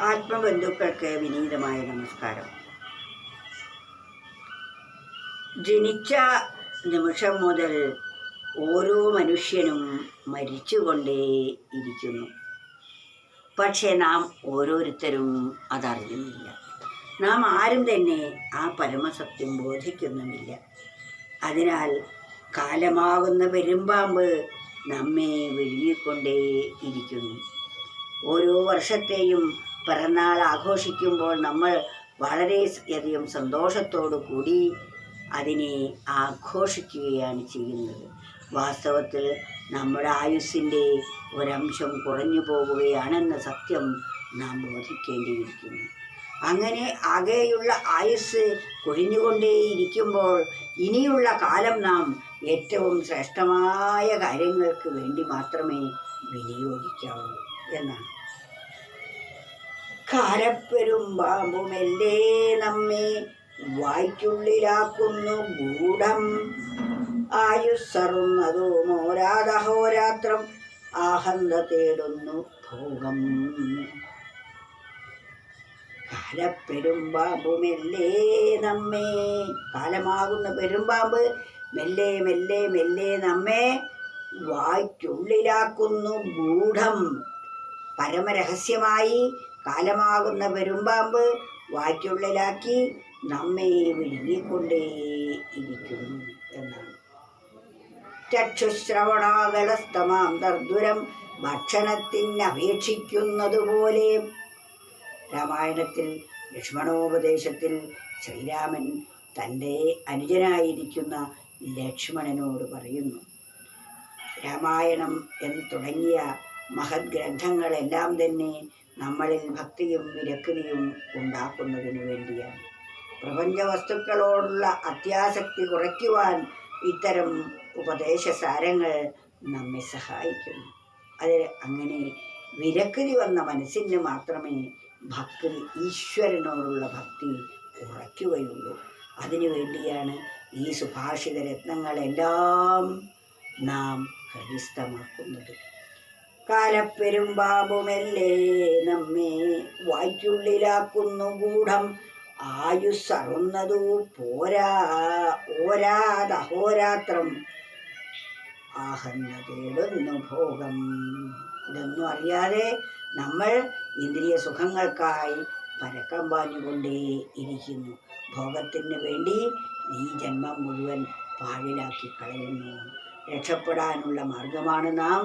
ആത്മബന്ധുക്കൾക്ക് വിനീതമായ നമസ്കാരം. ജനിച്ച നിമിഷം മുതൽ ഓരോ മനുഷ്യനും മരിച്ചുകൊണ്ടേ ഇരിക്കുന്നു. പക്ഷേ നാം ഓരോരുത്തരും അതറിയുന്നില്ല. നാം ആരും തന്നെ ആ പരമസത്യം ബോധിക്കുന്നുമില്ല. അതിനാൽ കാലമാകുന്ന പെരുമ്പാമ്പ് നമ്മെ വിഴുങ്ങിക്കൊണ്ടേ ഇരിക്കുന്നു. ഓരോ വർഷത്തെയും പിറന്നാൾ ആഘോഷിക്കുമ്പോൾ നമ്മൾ വളരെയധികം സന്തോഷത്തോടു കൂടി അതിനെ ആഘോഷിക്കുകയാണ് ചെയ്യുന്നത്. വാസ്തവത്തിൽ നമ്മുടെ ആയുസ്സിന്റെ ഒരംശം കുറഞ്ഞു പോവുകയാണെന്ന സത്യം നാം ബോധിക്കേണ്ടിയിരിക്കുന്നു. അങ്ങനെ ആകെയുള്ള ആയുസ് കൊഴിഞ്ഞുകൊണ്ടേയിരിക്കുമ്പോൾ ഇനിയുള്ള കാലം നാം ഏറ്റവും ശ്രേഷ്ഠമായ കാര്യങ്ങൾക്ക് വേണ്ടി മാത്രമേ വിനിയോഗിക്കാവൂ എന്നാണ്. കാലപ്പെരുമ്പാമ്പുമെല്ലേ നമ്മെ വായ്ക്കുള്ളിലാക്കുന്നു ഗൂഢം. ആയുസ്സറുന്നതോ മോരാതഹോരാത്രം ആഹന്ത തേടുന്നു ഭോഗം. കാലപ്പെരുമ്പാമ്പുമെല്ലേ നമ്മെ കാലമാകുന്ന പെരുമ്പാമ്പ് മെല്ലെ മെല്ലെ മെല്ലെ നമ്മെ വായ്ക്കുള്ളിലാക്കുന്നു ഗൂഢം. പരമരഹസ്യമായി കാലമാകുന്ന പെരുമ്പാമ്പ് വായ്ക്കുള്ളിലാക്കി നമ്മെ വിഴുങ്ങിക്കൊണ്ടേ ഇരിക്കുന്നു എന്നാണ്. ചക്ഷുശ്രവണാകളസ്തമാം ദർദുരം ഭക്ഷണത്തിന് അപേക്ഷിക്കുന്നതുപോലെ രാമായണത്തിൽ ലക്ഷ്മണോപദേശത്തിൽ ശ്രീരാമൻ തന്റെ അനുജനായിരിക്കുന്ന ലക്ഷ്മണനോട് പറയുന്നു രാമായണം എന്ന് തുടങ്ങിയ മഹത് ഗ്രന്ഥങ്ങളെല്ലാം തന്നെ നമ്മളിൽ ഭക്തിയും വിരക്തിയും ഉണ്ടാക്കുന്നതിന് വേണ്ടിയാണ്. പ്രപഞ്ച വസ്തുക്കളോടുള്ള അത്യാസക്തി കുറയ്ക്കുവാൻ ഇത്തരം ഉപദേശ സാരങ്ങൾ നമ്മെ സഹായിക്കുന്നു. അത് അങ്ങനെ വിരക്തി വന്ന മനസ്സിന് മാത്രമേ ഭക്തി ഈശ്വരനോടുള്ള ഭക്തി ഉറയ്ക്കുകയുള്ളൂ അതിനു വേണ്ടിയാണ് ഈ സുഭാഷിത രത്നങ്ങളെല്ലാം നാം ഹൃദിസ്ഥമാക്കുന്നത് കാലപ്പെരുമ്പാമ്പുമെല്ലേ നമ്മെ വായ്ക്കുള്ളിലാക്കുന്നു ഗൂഢം. ആയുസ്സറുന്നതു പോരാ ഓരാതഹോരാത്രം ആഹന്ന തേടുന്നു ഭോഗം. ഇതൊന്നും അറിയാതെ നമ്മൾ ഇന്ദ്രിയ സുഖങ്ങൾക്കായി പരക്കം പാഞ്ഞുകൊണ്ടേ ഇരിക്കുന്നു. ഭോഗത്തിന് വേണ്ടി ഈ ജന്മം മുഴുവൻ പാഴിലാക്കി കളയുന്നു. രക്ഷപ്പെടാനുള്ള മാർഗമാണ് നാം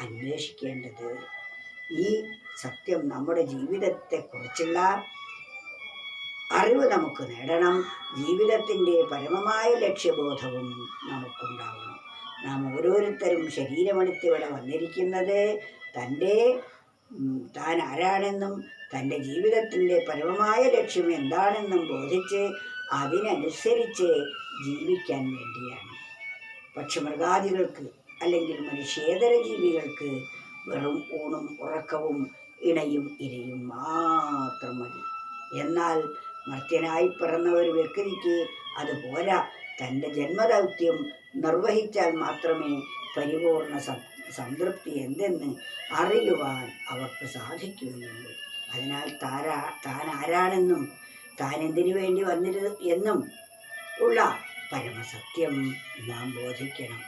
അന്വേഷിക്കേണ്ടത്? ഈ സത്യം നമ്മുടെ ജീവിതത്തെക്കുറിച്ചുള്ള അറിവ് നമുക്ക് നേടണം. ജീവിതത്തിന്റെ പരമമായ ലക്ഷ്യബോധവും നമുക്കുണ്ടാവണം. നാം ഓരോരുത്തരും ശരീരമെടുത്ത് ഇവിടെ വന്നിരിക്കുന്നത് തന്റെ താൻ ആരാണെന്നും തന്റെ ജീവിതത്തിന്റെ പരമമായ ലക്ഷ്യം എന്താണെന്നും ബോധിച്ച് അതിനനുസരിച്ച് ജീവിക്കാൻ വേണ്ടിയാണ്. പക്ഷെ മൃഗാദികൾക്ക് അല്ലെങ്കിൽ മനുഷ്യേതര ജീവികൾക്ക് വെറും ഊണും ഉറക്കവും ഇണയും ഇരയും മാത്രം മതി. എന്നാൽ മർത്യനായി പിറന്ന ഒരു വ്യക്തിക്ക് അതുപോലെ തന്റെ ജന്മദൗത്യം നിർവഹിച്ചാൽ മാത്രമേ പരിപൂർണ സംതൃപ്തി എന്തെന്ന് അറിയുവാൻ അവർക്ക് സാധിക്കുകയുള്ളൂ. അതിനാൽ താരാ താൻ ആരാണെന്നും താൻ എന്തിനു വേണ്ടി വന്നിരുന്നു എന്നും ഉള്ള പരമസത്യം നാം ബോധിക്കണം.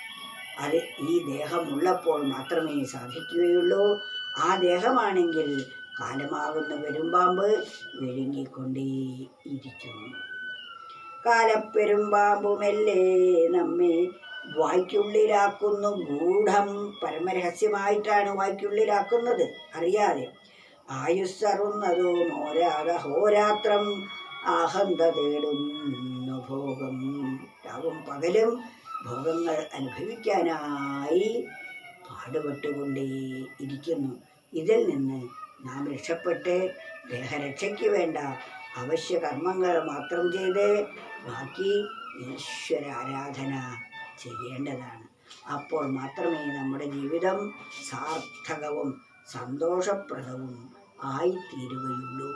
അത് ഈ ദേഹമുള്ളപ്പോൾ മാത്രമേ സാധിക്കുകയുള്ളൂ. ആ ദേഹമാണെങ്കിൽ കാലമാകുന്ന പെരുമ്പാമ്പ് വിഴുങ്ങിക്കൊണ്ടേ ഇരിക്കുന്നു കാലപ്പെരുമ്പാമ്പുമെല്ലേ നമ്മെ വായ്ക്കുള്ളിലാക്കുന്നു. ഗൂഢം പരമരഹസ്യമായിട്ടാണ് വായ്ക്കുള്ളിലാക്കുന്നത്. അറിയാതെ ആയുസ്സറുന്നതോ മോരാതെ ഹോരാത്രം ആഹന്ത തേടുന്നു ഭോഗം. രാവും പകലും ഭോഗങ്ങൾ അനുഭവിക്കാനായി പാടുപെട്ടുകൊണ്ടേ ഇരിക്കുന്നു. ഇതിൽ നിന്ന് നാം രക്ഷപ്പെട്ട് ദേഹരക്ഷയ്ക്ക് വേണ്ട അവശ്യ കർമ്മങ്ങൾ മാത്രം ചെയ്ത് ബാക്കി ഈശ്വര ആരാധന ചെയ്യേണ്ടതാണ്. അപ്പോൾ മാത്രമേ നമ്മുടെ ജീവിതം സാർത്ഥകവും സന്തോഷപ്രദവും ആയിത്തീരുകയുള്ളൂ.